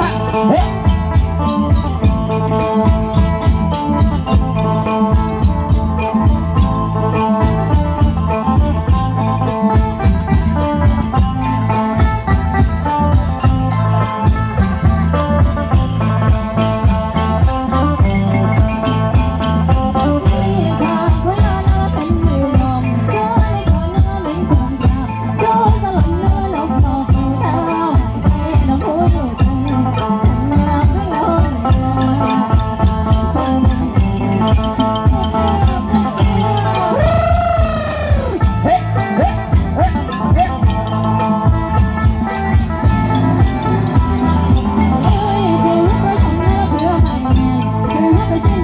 ชะเฮ้ Thank you.